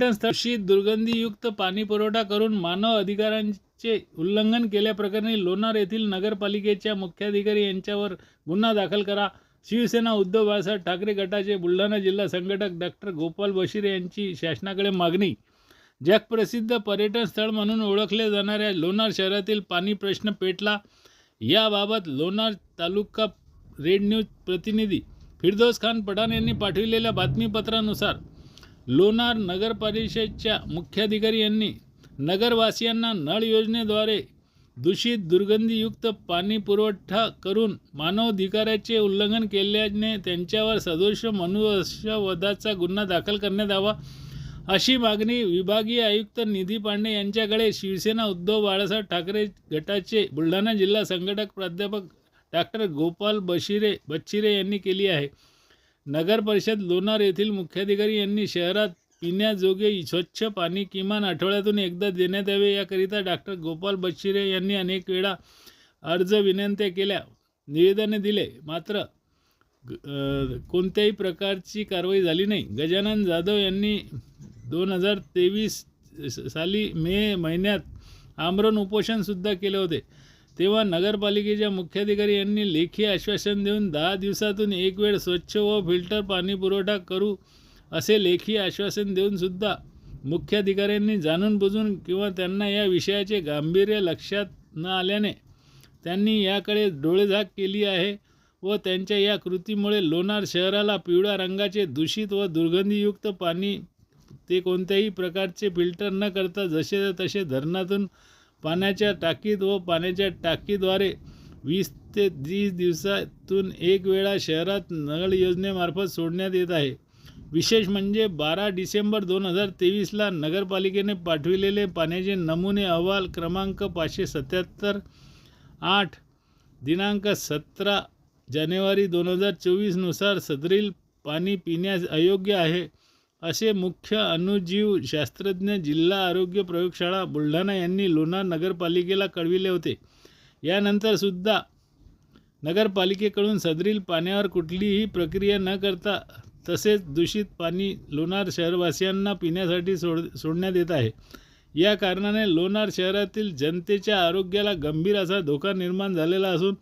पर्यटन स्थळी दुर्गंधीयुक्त पाणी पुरवठा करून मानव अधिकारांचे उल्लंघन केल्याप्रकरणी लोणार येथील नगरपालिकेच्या मुख्याधिकारी यांच्यावर गुन्हा दाखल करा. शिवसेना उद्धव बाळासाहेब ठाकरे गटाचे बुलढाणा जिल्हा संघटक डॉक्टर गोपाल बशीर यांची शासनाकडे मागणी. जगप्रसिद्ध पर्यटन स्थळ म्हणून ओळखले जाणाऱ्या लोणार शहरातील पाणी प्रश्न पेटला. याबाबत लोणार तालुका रेड न्यूज प्रतिनिधी फिरदोस खान पठाण यांनी पाठविलेल्या बातमीपत्रानुसार लोणार नगर परिषदच्या मुख्याधिकारी यांनी नगरवासियांना नळ योजनेद्वारे दूषित दुर्गंधीयुक्त पाणी पुरवठा करून मानवाधिकाराचे उल्लंघन केल्याने त्यांच्यावर सदोष मनुष्यवधाचा गुन्हा दाखल करण्यात यावा अशी मागणी विभागीय आयुक्त निधी पांडे यांच्याकडे शिवसेना उद्धव बाळासाहेब ठाकरे गटाचे बुलढाणा जिल्हा संघटक प्राध्यापक डॉक्टर गोपाल बशिरे बच्चिरे यांनी केली आहे. नगर परिषद लोणार येथील मुख्याधिकारी यांनी शहरात पिण्याजोगे स्वच्छ पाणी किमान आठवड्यातून एकदा देण्यात यावे याकरिता डॉक्टर गोपाल बच्चिरे यांनी अनेक वेळा अर्ज विनंत्या केल्या. निवेदने दिले. मात्र कोणत्याही प्रकारची कारवाई झाली नाही. गजानन जाधव यांनी दोन हजार तेवीस साली मे महिन्यात आमरण उपोषणसुद्धा केले होते. तेव्हा नगरपालिकेच्या मुख्याधिकारी यांनी लेखी आश्वासन देऊन दहा दिवसातून एक वेळ स्वच्छ व फिल्टर पाणी पुरवठा करू असे लेखी आश्वासन देऊनसुद्धा मुख्याधिकाऱ्यांनी जाणून बुजून किंवा त्यांना या विषयाचे गांभीर्य लक्षात न आल्याने त्यांनी याकडे डोळेझाक केली आहे व त्यांच्या या कृतीमुळे लोणार शहराला पिवळ्या रंगाचे दूषित व दुर्गंधीयुक्त पाणी ते कोणत्याही प्रकारचे फिल्टर न करता जसे तसे धरणातून पाण्याच्या टाकीत व पाण्याच्या टाकीद्वारे वीस ते तीस दिवसातून एक वेळा शहरात नळ योजनेमार्फत सोडण्यात येत आहे. विशेष म्हणजे बारा डिसेंबर दोन हजार तेवीसला नगरपालिकेने पाठविलेले पाण्याचे नमुने अहवाल क्रमांक पाचशे सत्याहत्तर आठ दिनांक सतरा जानेवारी दोन हजार चोवीसनुसार सदरील पाणी पिण्यास अयोग्य आहे. असे मुख्य अणुजीव शास्त्रज्ञ जिल्हा आरोग्य प्रयोगशाळा बुलढाणा यांनी लोणार नगरपालिकेला कळविले होते. यानंतरसुद्धा नगरपालिकेकडून सदरील पाण्यावर कुठलीही प्रक्रिया न करता तसेच दूषित पाणी लोणार शहरवासियांना पिण्यासाठी सोड सोडण्यात येत आहे. या कारणाने लोणार शहरातील जनतेच्या आरोग्याला गंभीर असा धोका निर्माण झालेला असून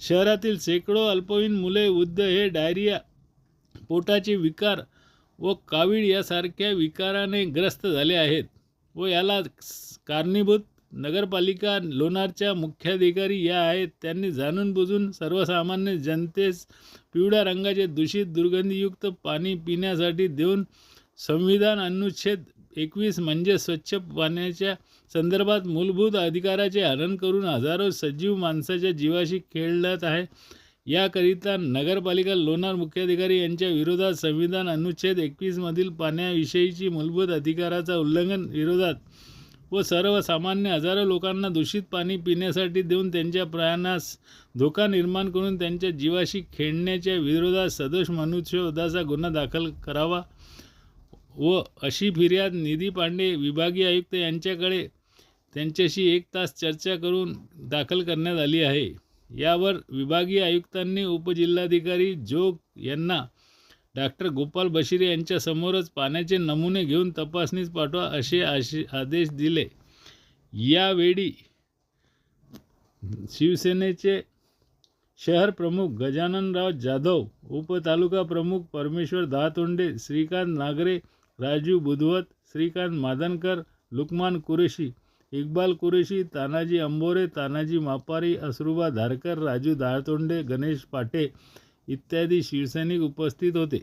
शहरातील शेकडो अल्पवयीन मुले वृद्ध हे डायरिया पोटाचे विकार व कावीळ यासारख्या विकाराने ग्रस्त झाले आहेत व याला कारणीभूत नगरपालिका लोणारच्या मुख्याधिकारी या आहेत. त्यांनी जाणून बुजून सर्वसामान्य जनतेस पिवळ्या रंगाचे दूषित दुर्गंधीयुक्त पाणी पिण्यासाठी देऊन संविधान अनुच्छेद एकवीस म्हणजे स्वच्छ पाण्याच्या संदर्भात मूलभूत अधिकाराचे हरण करून हजारो सजीव माणसाच्या जीवाशी खेळत आहे. याकरिता नगरपालिका लोणार मुख्याधिकारी यांच्या विरोधात संविधान अनुच्छेद एकवीसमधील पाण्याविषयीची मूलभूत अधिकाराचा उल्लंघन विरोधात व सर्वसामान्य हजारो लोकांना दूषित पाणी पिण्यासाठी देऊन त्यांच्या प्राणास धोका निर्माण करून त्यांच्या जीवाशी खेळण्याच्या विरोधात सदोष मनुष्यवधाचा गुन्हा दाखल करावा व अशी फिर्याद निधी पांडे विभागीय आयुक्त यांच्याकडे त्यांच्याशी एक तास चर्चा करून दाखल करण्यात आली आहे. यावर विभागीय आयुक्तांनी उपजिल्हाधिकारी जोग यांना डॉक्टर गोपाल बशिरे यांच्यासमोरच पाण्याचे नमुने घेऊन तपासणीस पाठवा असे आशे आदेश दिले. यावेळी शिवसेनेचे शहर प्रमुख गजाननराव जाधव उपतालुका प्रमुख परमेश्वर दहातोंडे श्रीकांत नागरे राजू बुधवत श्रीकांत मादनकर लुकमान कुरेशी इक्बाल कुरेशी तानाजी अंबोरे तानाजी मापारी असरुबा धारकर राजू दाळतोंडे गणेश पाटे इत्यादी शिवसैनिक उपस्थित होते.